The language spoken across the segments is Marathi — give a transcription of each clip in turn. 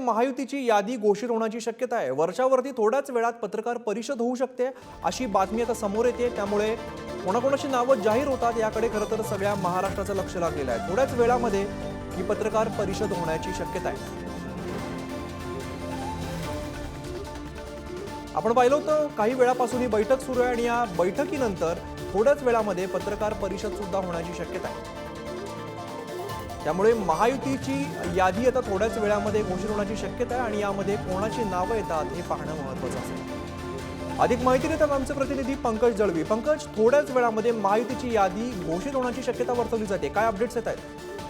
महायुतीची यादी घोषित होण्याची शक्यता आहे. वर्षावरती थोड्याच वेळात पत्रकार परिषद होऊ शकते अशी बातमी आता समोर येते. त्यामुळे कोणाकोणाची नावं जाहीर होतात याकडे खरं तर सगळ्या महाराष्ट्राचं लक्ष लागलेलं आहे. थोड्याच वेळामध्ये ही पत्रकार परिषद होण्याची शक्यता आहे. आपण पाहिलं होतं काही वेळापासून ही बैठक सुरू आहे आणि या बैठकीनंतर थोड्याच वेळामध्ये पत्रकार परिषद सुद्धा होण्याची शक्यता आहे. त्यामुळे महायुतीची यादी आता थोड्याच वेळामध्ये घोषित होण्याची शक्यता आहे आणि यामध्ये कोणाची नावं येतात हे पाहणं महत्वाचं असेल अधिक माहिती देतात आमचे प्रतिनिधी पंकज जळवी. पंकज थोड्याच वेळामध्ये महायुतीची यादी घोषित होण्याची शक्यता वर्तवली जाते. काय अपडेट्स येत आहेत?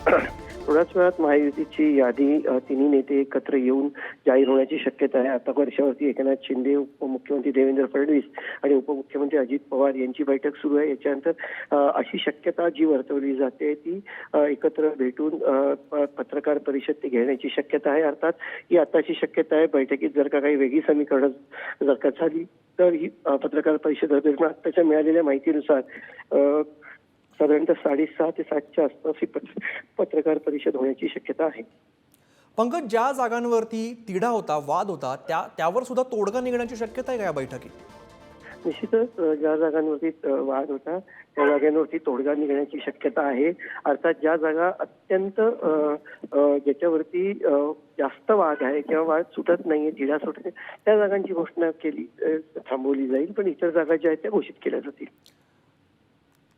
थोड्याच वेळात महायुतीची यादी तिन्ही नेते एकत्र येऊन जाहीर होण्याची शक्यता आहे. आता वर्षावरती एकनाथ शिंदे उपमुख्यमंत्री देवेंद्र फडणवीस आणि उपमुख्यमंत्री अजित पवार यांची बैठक सुरू आहे. याच्यानंतर अशी शक्यता जी वर्तवली जाते ती एकत्र भेटून पत्रकार परिषद घेण्याची शक्यता आहे. अर्थात ही आताची शक्यता आहे. बैठकीत जर का काही वेगळी समीकरणं जर का झाली तर ही पत्रकार परिषद होते आताच्या मिळालेल्या माहितीनुसार साधारणतः साडेसहा ते सातच्या आसपास ही पत्र- पत्रकार परिषद होण्याची शक्यता आहे. पंकज ज्या जागांवरती तिढा होता वाद होता त्या त्यावर सुद्धा तोडगा निघण्याची शक्यता आहे का या बैठकीत? निश्चितच ज्या जागांवरती वाद होता त्या जागांवरती तोडगा निघण्याची शक्यता आहे. अर्थात ज्या जागा अत्यंत ज्याच्यावरती जास्त वाद आहे किंवा वाद सुटत नाहीये तिढा सुटत नाही, त्या जागांची घोषणा केली थांबवली जाईल पण इतर जागा ज्या आहेत त्या घोषित केल्या जातील.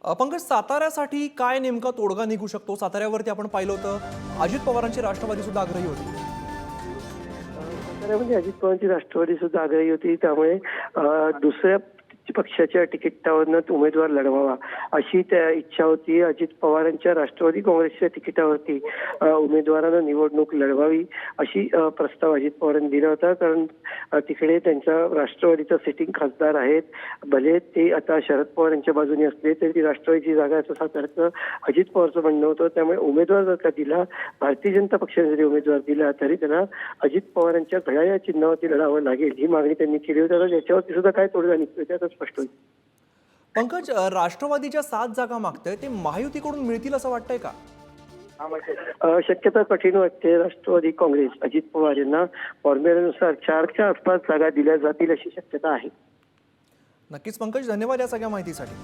पंकज साताऱ्यासाठी काय नेमका तोडगा निघू शकतो? साताऱ्यावरती आपण पाहिलं होतं अजित पवारांची राष्ट्रवादी सुद्धा आग्रही होती. साताऱ्यामध्ये अजित पवारांची राष्ट्रवादी सुद्धा आग्रही होती. त्यामुळे दुसऱ्या पक्षाच्या तिकिटावरनं उमेदवार लढवावा. अशी त्या इच्छा होती. अजित पवारांच्या राष्ट्रवादी काँग्रेसच्या तिकिटावरती उमेदवारानं निवडणूक लढवावी अशी प्रस्ताव अजित पवारांनी दिला होता. कारण तिकडे त्यांच्या राष्ट्रवादीचं सिटिंग खासदार आहेत. भले ते आता शरद पवार यांच्या बाजूने असले तरी ती राष्ट्रवादीची जागा असं सातारचं अजित पवारचं म्हणणं होतं. त्यामुळे उमेदवार जर का दिला भारतीय जनता पक्षाने जरी उमेदवार दिला तरी त्यांना अजित पवारांच्या घड्याळ या चिन्हावरती लढावं लागेल ही मागणी त्यांनी केली होती. आता सुद्धा काय तोडगा निघतोय ते स्पष्ट होईल. पंकज राष्ट्रवादीच्या सात जागा मागतंय ते महायुतीकडून मिळतील असं वाटतंय का? शक्यता कठीण वाटते राष्ट्रवादी काँग्रेस. अजित पवार यांना फॉर्म्युल्यानुसार चारच्या आसपास जागा दिल्या जातील अशी शक्यता आहे. नक्कीच पंकज धन्यवाद या सगळ्या माहितीसाठी.